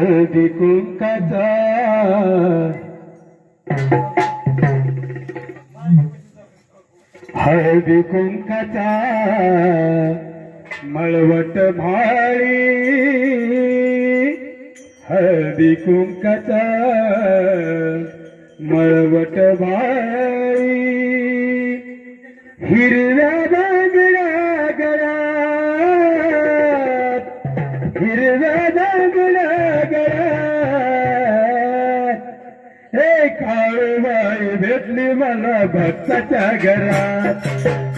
हळदी कुंकाचा हळदी कुंकाचा मळवट भाळी. हळदी कुंकाचा. मळवट भाळी. हिरव्या बांगड्या गळ्यात हिरव्या काळूबाई भेटली मला भक्ताच्या घरात?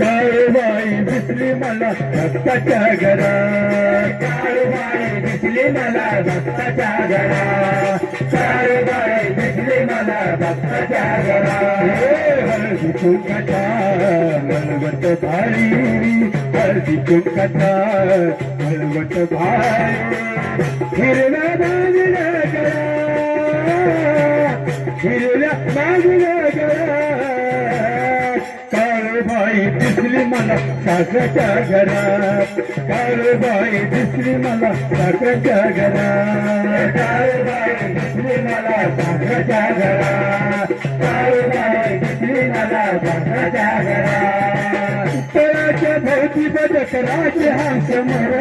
काळूबाई भेटली मला भक्ताच्या घरात? काळूबाई भेटली मला भक्ताच्या घरात? काळूबाई भेटली मला भक्ताच्या घरात? हे हळदी कुंकाचा मलवट भारी हळदी कथा मनवट भारी हिरव्या बांगड्या हिरव्या बाजूला घरात काळूबाई दिसली मला सासऱ्याच्या घरात काळूबाई दिसली मला सासऱ्याच्या घरात काळूबाई दिसली मला सासऱ्याच्या घरात काळूबाई दिसली मला सासऱ्याच्या घरात तळाच्या भोवती बदक राजे हंस मर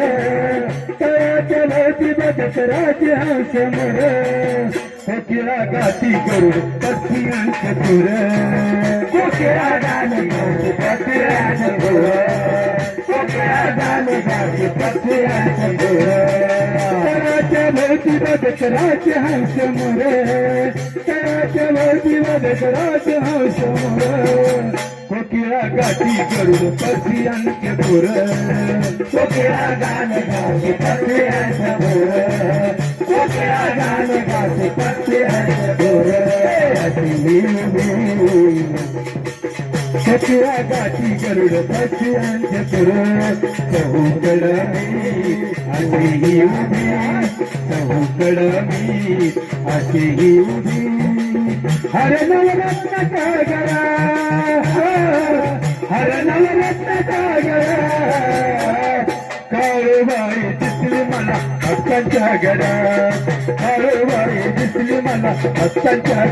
तळाच्या भोवती बदक राजे मर कोकिळा गाती करू पक्षियांचे तुर कोकिळा गाणे गाते पक्षियांचे तुर कोकिळा गाणे गाती पक्षियांचे तुर तळाच्या भोवती बदक हंस मर. तळाच्या भोवती बदक हंस मर. कोकिळा गाठी गरुड पक्षियांचे पुर कोकिळा गाणे गाते पक्षियांचे पुर कोकिळा गाणे गाते पक्षियांचे पुर कोकिळा गाठी गरुड पक्षियांचे पुर चहूकड मी अशी उभी चहूकड मी अशी उभी हर नवरत्न सागरा हर घरात काळूबाई दिसली मला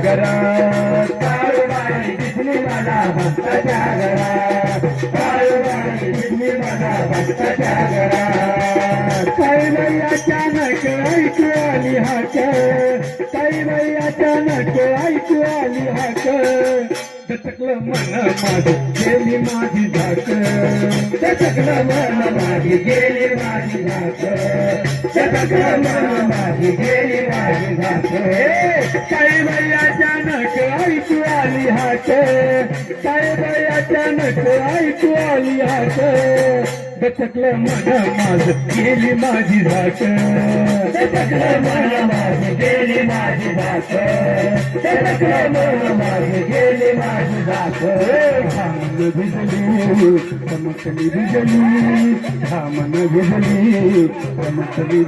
घरात. काळूबाई दिसली मला घरात. दिसली मला घरात ऐकू आली हाक. ताई बाई अचानक ऐकू आली हाक. दचकलं मन माझं गेली माझी झाक दचकलं मन माझी गेली माझी झाक दचकलं मन माझी गेली माझी झाक ताई बाई अचानक आली हाक काही अचानक ऐकू आली हाक दचकलं मन माझ गेली माझी झाक दचकलं मन माझ गेली माझी झाक दचकलं मन माझी गेली माझी झाक धामन भिजली चमकली भिजली भिजली चमकली